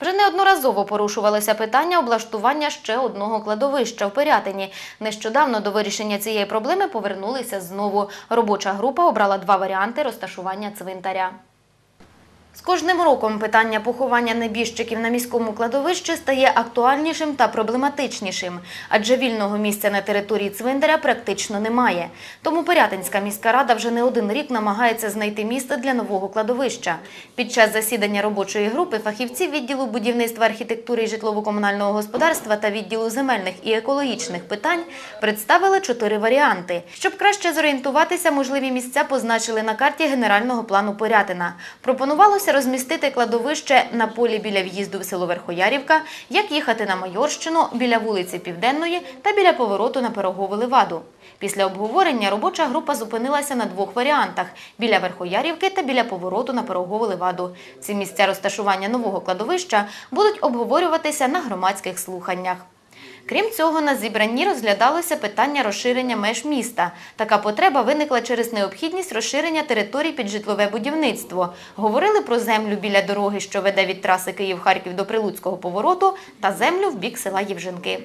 Вже неодноразово порушувалося питання облаштування ще одного кладовища в Пирятині. Нещодавно до вирішення цієї проблеми повернулися знову. Робоча група обрала два варіанти розташування цвинтаря. З кожним роком питання поховання небіжчиків на міському кладовищі стає актуальнішим та проблематичнішим, адже вільного місця на території цвинтаря практично немає. Тому Пирятинська міська рада вже не один рік намагається знайти місце для нового кладовища. Під час засідання робочої групи фахівці відділу будівництва архітектури і житлово-комунального господарства та відділу земельних і екологічних питань представили чотири варіанти. Щоб краще зорієнтуватися, можливі місця позначили на карті генерального плану Порятина. Пропонувалося розмістити кладовище на полі біля в'їзду в село Верхоярівка, як їхати на Майорщину, біля вулиці Південної та біля повороту на Пирогову Леваду. Після обговорення робоча група зупинилася на двох варіантах – біля Верхоярівки та біля повороту на Пирогову Леваду. Ці місця розташування нового кладовища будуть обговорюватися на громадських слуханнях. Крім цього, на зібранні розглядалося питання розширення меж міста. Така потреба виникла через необхідність розширення територій під житлове будівництво. Говорили про землю біля дороги, що веде від траси Київ-Харків до Прилуцького повороту, та землю в бік села Євженки.